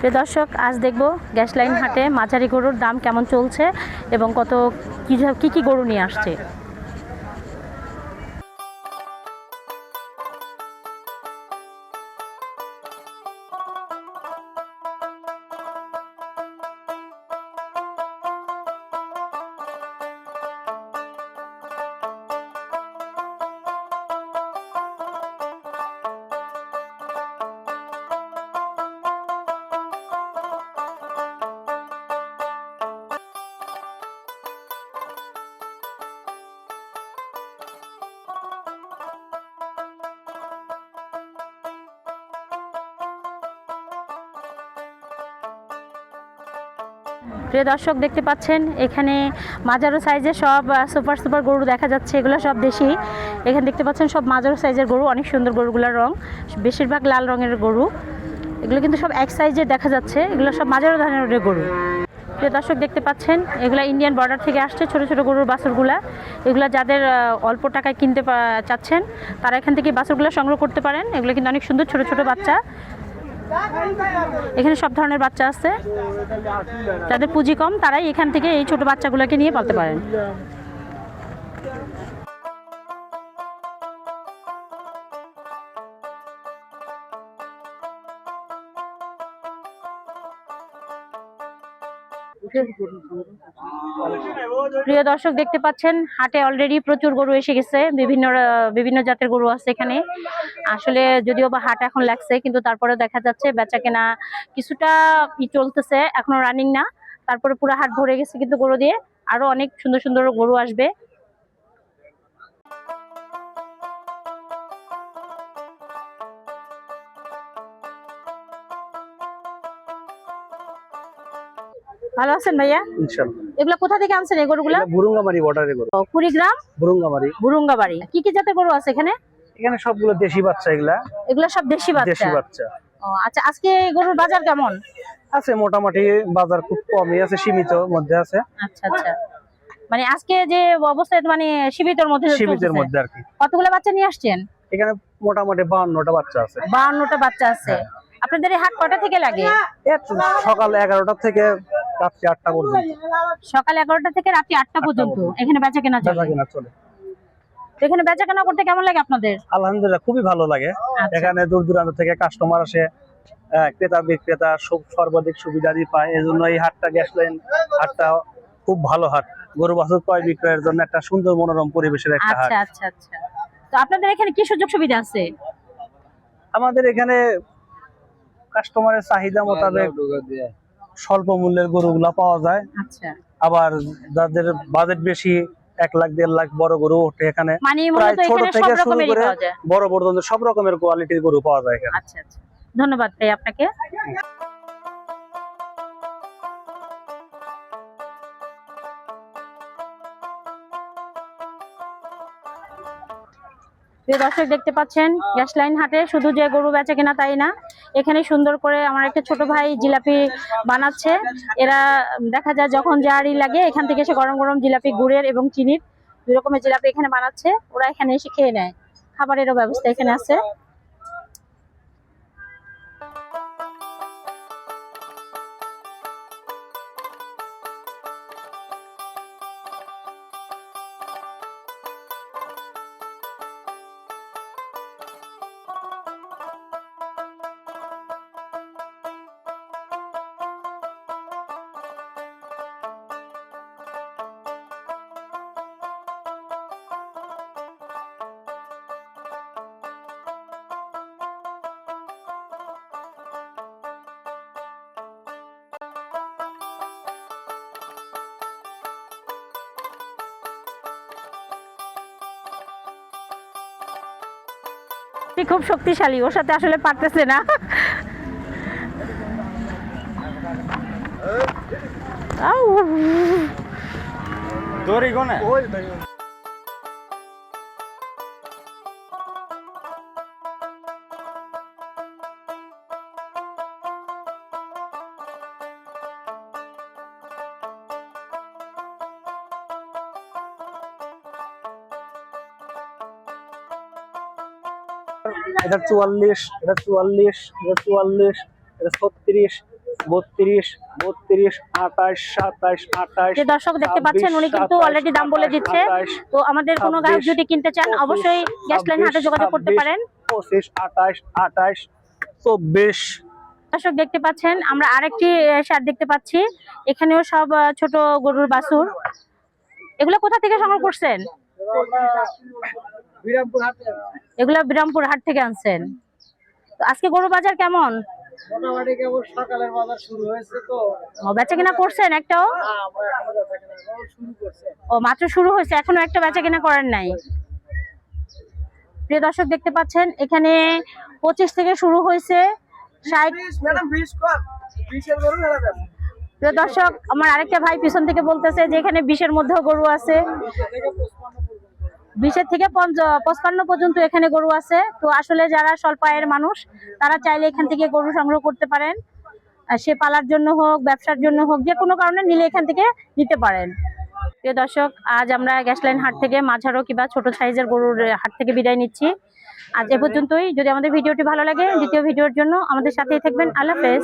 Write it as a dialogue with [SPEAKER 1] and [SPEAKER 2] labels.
[SPEAKER 1] প্রিয় দর্শক, আজ দেখব গ্যাস লাইন হাটে মাঝারি গরুর দাম কেমন চলছে এবং কত কী কী কী গরু নিয়ে আসছে। প্রিয় দর্শক, দেখতে পাচ্ছেন, এখানে মাজারো সাইজের সব সুপার সুপার গরু দেখা যাচ্ছে, এগুলো সব দেশি। এখানে দেখতে পাচ্ছেন, সব মাজারো সাইজের গরু, অনেক সুন্দর গরুগুলোর রং, বেশিরভাগ লাল রঙের গরু। এগুলো কিন্তু সব এক সাইজের দেখা যাচ্ছে, এগুলো সব মাজারো ধরনের গরু। প্রিয় দর্শক, দেখতে পাচ্ছেন, এগুলো ইন্ডিয়ান বর্ডার থেকে আসছে, ছোট ছোট গরুর বাছুরগুলা। এগুলো যাদের অল্প টাকায় কিনতে চাচ্ছেন, তারা এখান থেকে বাছুরগুলো সংগ্রহ করতে পারেন। এগুলো কিন্তু অনেক সুন্দর ছোট ছোট বাচ্চা। এখানে সব ধরনের বাচ্চা আছে। যাদের পুঁজি কম, তারাই এখান থেকে এই ছোট বাচ্চাগুলোকে নিয়ে পালতে পারেন। প্রিয় দর্শক, দেখতে পাচ্ছেন, হাটে অলরেডি প্রচুর গরু এসে গেছে। বিভিন্ন বিভিন্ন জাতের গরু আছে এখানে। আসলে যদিও বা হাট এখন লাগছে, কিন্তু তারপরে দেখা যাচ্ছে বেচা কেনা কিছুটা চলতেছে, এখনও রানিং না। তারপরে পুরো হাট ভরে গেছে কিন্তু গরু দিয়ে। আরও অনেক সুন্দর সুন্দর গরু আসবে। ভালো আছেন ভাইয়া?
[SPEAKER 2] ইনশাল্লাহ
[SPEAKER 1] এগুলো কোথা থেকে আনছেন এই গরুগুলা?
[SPEAKER 2] বুরুঙ্গামারি বর্ডারে গরু।
[SPEAKER 1] কুড়িগ্রাম?
[SPEAKER 2] বুরুঙ্গামারি।
[SPEAKER 1] বুরুঙ্গাবাড়ি। কি কি জাতের গরু আছে এখানে?
[SPEAKER 2] এখানে সবগুলো দেশি বাচ্চা এগুলা।
[SPEAKER 1] এগুলো সব দেশি বাচ্চা?
[SPEAKER 2] দেশি
[SPEAKER 1] বাচ্চা। আচ্ছা আজকে গরুর বাজার কেমন?
[SPEAKER 2] আছে মোটামুটি বাজার খুব কমই আছে সীমিত মধ্যে আছে।
[SPEAKER 1] আচ্ছা আচ্ছা। মানে আজকে যে অবস্থায় মানে সীমিতর মধ্যে
[SPEAKER 2] সীমিতের মধ্যে আর কি।
[SPEAKER 1] কতগুলো বাচ্চা নিয়ে আসছেন?
[SPEAKER 2] এখানে মোটামুটি বাউন্নটা বাচ্চা আছে।
[SPEAKER 1] বাউন্নটা বাচ্চা আছে। আপনাদের এই হাট কটা থেকে লাগে?
[SPEAKER 2] সকাল এগারোটা থেকে রাত্রি আটটা পর্যন্ত।
[SPEAKER 1] সকাল এগারোটা থেকে রাত্রি আটটা পর্যন্ত। এখানে বেচা কেনা চলে?
[SPEAKER 2] কেনা চলে।
[SPEAKER 1] এখানে বেচা কেনা করতে কেমন লাগে আপনাদের?
[SPEAKER 2] আলহামদুলিল্লাহ খুবই ভালো লাগে।
[SPEAKER 1] আচ্ছা।
[SPEAKER 2] এখানে দূর দূরান্ত থেকে কাস্টমার আসে ক্রেতা বিক্রেতা সব সর্বাধিক সুবিধাদি পায়। এই জন্য এই হাটটা গ্যাস লাইন হাটটা খুব ভালো হাট। গরু বাছুর ক্রয় বিক্রয়ের জন্য একটা সুন্দর মনোরম পরিবেশের একটা হাট।
[SPEAKER 1] আচ্ছা আচ্ছা। আচ্ছা তো আপনাদের এখানে কি সুযোগ সুবিধা আছে?
[SPEAKER 2] আমাদের এখানে কাস্টমারের চাহিদা মোতাবেক স্বল্প মূল্যের গরুগুলা পাওয়া যায়।
[SPEAKER 1] আচ্ছা।
[SPEAKER 2] আবার যাদের বাজেট বেশি এক লাখ দেড় লাখ বড় গরু ওঠে এখানে
[SPEAKER 1] মানে
[SPEAKER 2] প্রায় ছোট থেকে শুরু করে বড় পর্যন্ত সব রকমের কোয়ালিটির গরু পাওয়া যায় এখানে।
[SPEAKER 1] আচ্ছা আচ্ছা। ধন্যবাদ ভাই আপনাকে। প্রিয় দর্শক দেখতে পাচ্ছেন গ্যাস লাইন হাটে শুধু যে গরু বেচে কিনা তাই না এখানে সুন্দর করে আমার একটা ছোট ভাই জিলাপি বানাচ্ছে। এরা দেখা যায় যখন যারই লাগে, এখান থেকে এসে গরম গরম জিলাপি, গুড়ের এবং চিনির দুই রকমের জিলাপি এখানে বানাচ্ছে। ওরা এখানে এসে খেয়ে নেয়। খাবারেরও ব্যবস্থা এখানে আছে। সত্যি খুব শক্তিশালী ওর সাথে আসলে পারতেছে না। আউ।
[SPEAKER 2] এটা চুয়াল্লিশ এটা চুয়াল্লিশ এটা চুয়াল্লিশ এটা ছত্রিশ বত্রিশ বত্রিশ আঠাশ সাতাশ আঠাশ
[SPEAKER 1] দর্শক দেখতে পাচ্ছেন উনি কিন্তু অলরেডি দাম বলে দিচ্ছে। তো আমাদের কোনো গ্রাহক যদি কিনতে চান অবশ্যই গ্যাস লাইন হাতে যোগাযোগ করতে পারেন।
[SPEAKER 2] পঁচিশ আঠাশ আঠাশ চব্বিশ।
[SPEAKER 1] দর্শক দেখতে পাচ্ছেন আমরা আরেকটি সার দেখতে পাচ্ছি। এখানেও সব ছোট গরুর বাছুর। এগুলো কোথা থেকে সংগ্রহ করছেন? এগুলো বিরামপুর হাট থেকে আনছেন আজকে গরু বাজার কেমন
[SPEAKER 3] মোটামুটি কেবল সকালের বাজার শুরু হয়েছে তো
[SPEAKER 1] ও, বেচা কিনা করছেন একটাও ও মাত্র শুরু হয়েছে এখনও একটা বেচা কিনা করেন নাই প্রিয় দর্শক দেখতে পাচ্ছেন এখানে পঁচিশ থেকে শুরু হয়েছে ষাট প্রিয় দর্শক আমার আরেকটা ভাই পিছন থেকে বলতেছে যে এখানে বিশের মধ্যেও গরু আছে বিশের থেকে পঞ্চ- পঁচপান্ন পর্যন্ত এখানে গরু আছে। তো আসলে যারা স্বল্প আয়ের মানুষ, তারা চাইলে এখান থেকে গরু সংগ্রহ করতে পারেন। সে পালার জন্য হোক, ব্যবসার জন্য হোক, যে কোনো কারণে নিলে এখান থেকে নিতে পারেন। প্রিয় দর্শক, আজ আমরা গ্যাসলাইন হাট থেকে মাঝারো কিংবা ছোট সাইজের গরুর হাট থেকে বিদায় নিচ্ছি। আজ এ পর্যন্তই। যদি আমাদের ভিডিওটি ভালো লাগে, দ্বিতীয় ভিডিওর জন্য আমাদের সাথেই থাকবেন। আল্লাহ হাফেজ।